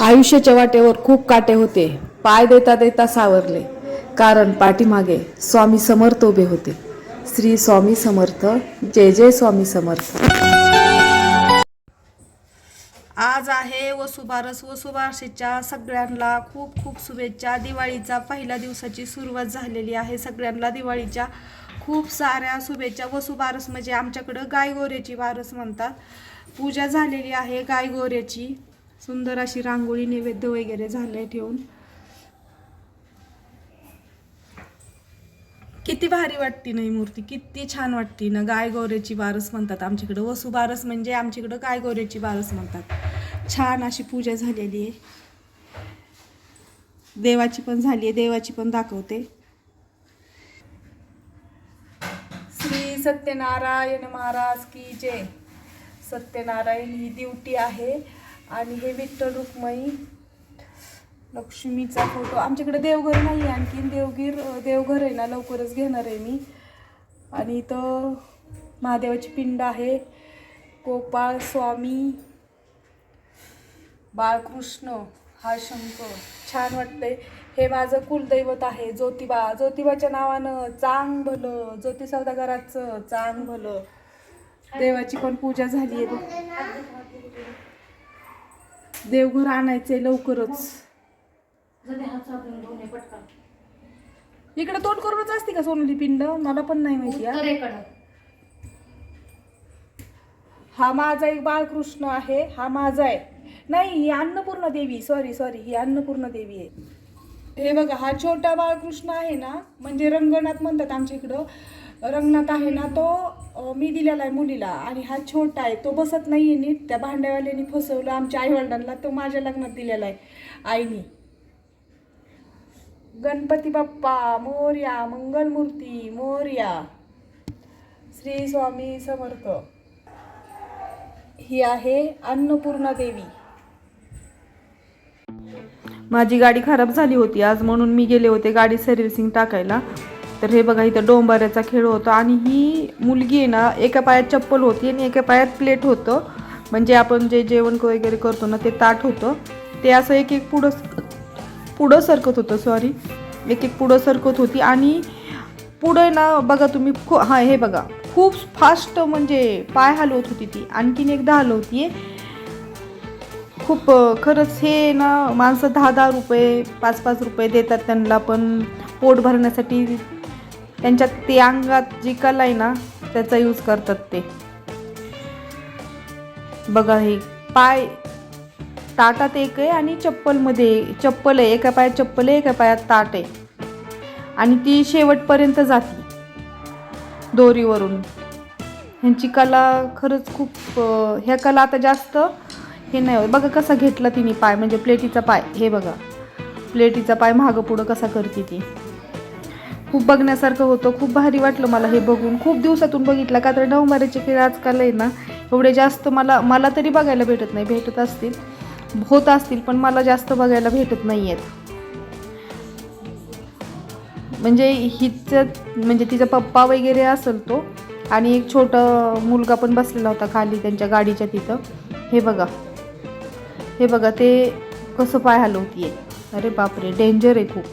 आयुष्याच्या वाटेवर खूप काटे होते. पाय देता देता सावरले. कारण पाठीमागे स्वामी समर्थ उभे होते. श्री स्वामी समर्थ. जय जय स्वामी समर्थ. आज आहे वसुबारस वसुबारशीच्या सगळ्यांना खूप खूप शुभेच्छा. दिवाळीचा पहिल्या दिवसाची सुरुवात झालेली आहे. सगळ्यांना दिवाळीच्या खूप साऱ्या शुभेच्छा. वसुबारस म्हणजे आमच्याकडं गायगोऱ्याची बारस म्हणतात. पूजा झालेली आहे गायगोऱ्याची सुंदर अशी रांगोळी नैवेद्य वगैरे झाले ठेवून. किती भारी वाटती नाही मूर्ती. किती छान वाटती ना गायगोऱ्याची वारस बारस म्हणतात आमच्याकडं. वसुबारस म्हणजे आमच्याकडं गायगोऱ्याची बारस म्हणतात. छान अशी पूजा झालेली आहे. देवाची पण झाली आहे. देवाची पण दाखवते श्री सत्यनारायण महाराज की जय. सत्यनारायण ही दिवटी आहे आणि हे विठ्ठल रुक्मई लक्ष्मीचा फोटो आमच्याकडे देवघर नाही आहे आणखीन. देवगीर देवघर आहे ना लवकरच घेणार आहे मी. आणि इथं महादेवाची पिंड आहे. गोपाळ स्वामी बाळकृष्ण हा शंकर छान वाटतंय. हे माझं कुलदैवत आहे ज्योतिबा. ज्योतिबाच्या नावानं चांग भलं ज्योती सौदागराचं चांग भलं. देवाची पण पूजा झाली आहे देवघर आणायचंय लवकरच. इकडे तोंड करूनच असते का सोनली पिंड? मला पण नाही माहिती हा. हा माझा एक बाळकृष्ण आहे हा माझा आहे. नाही ही अन्नपूर्णा देवी. सॉरी सॉरी ही अन्नपूर्णा देवी आहे. हे बघा हा छोटा बाळकृष्ण आहे ना म्हणजे रंगनाथ म्हणतात आमच्या इकडं. रंगनाथ आहे ना तो मी दिलेला आहे मुलीला. आणि हा छोटा आहे तो बसत नाही आहे नीट. त्या भांड्यावाल्यानी फसवलं आमच्या आईवडिलांना तो माझ्या लग्नात दिलेला आहे आईनी. गणपती बाप्पा मोर्या मंगलमूर्ती मोर्या. श्री स्वामी समर्थ. ही आहे अन्नपूर्णा देवी. माझी गाडी खराब झाली होती. आज म्हणून मी गेले होते गाडी सर्व्हिसिंग टाकायला. तर हे बघा इथं डोंबाऱ्याचा खेळ होता आणि ही मुलगी आहे ना एका पायात चप्पल होती आणि एका पायात प्लेट होतं. म्हणजे आपण जे जेवण वगैरे करतो ना ते ताट होतं. ते असं एक एक पुढं पुढं सरकत होतं सॉरी एक एक पुढं सरकत होती आणि पुढं ना बघा तुम्ही खू हां हे बघा. खूप फास्ट म्हणजे पाय हलवत होती ती. आणखीन एकदा हलवती आहे खूप खरंच हे ना माणसं दहा दहा रुपये पाच पाच रुपये देतात त्यांना पण पोट भरण्यासाठी त्यांच्यात ते अंगात जी कला आहे ना त्याचा यूज करतात ते. बघा हे पाय ताटात एक आहे आणि चप्पलमध्ये चप्पल आहे एका पायात चप्पल आहे एका पायात ताट आहे. आणि ती शेवटपर्यंत जाते दोरीवरून. ह्यांची कला खरंच खूप ह्या कला आता जास्त हे नाही होत. बघा कसा घेतला तिने पाय म्हणजे प्लेटीचा पाय. हे बघा. प्लेटीचा पाय मागं पुढं कसा करते ती. खूप बघण्यासारखं होतं. खूप भारी वाटलं मला हे बघून. खूप दिवसातून बघितलं. का तर डवमाऱ्याचे खेळ आजकाल आहे ना एवढे जास्त मला मला तरी बघायला भेटत नाही. भेटत असतील. होत असतील पण मला जास्त बघायला भेटत नाही आहेत म्हणजे हिचं म्हणजे तिचा पप्पा वगैरे असेल तो आणि एक छोटा मुलगा पण बसलेला होता खाली त्यांच्या गाडीच्या तिथं. हे बघा. हे बघा ते कसं पाय हलवतीये. अरे बापरे डेंजर आहे खूप.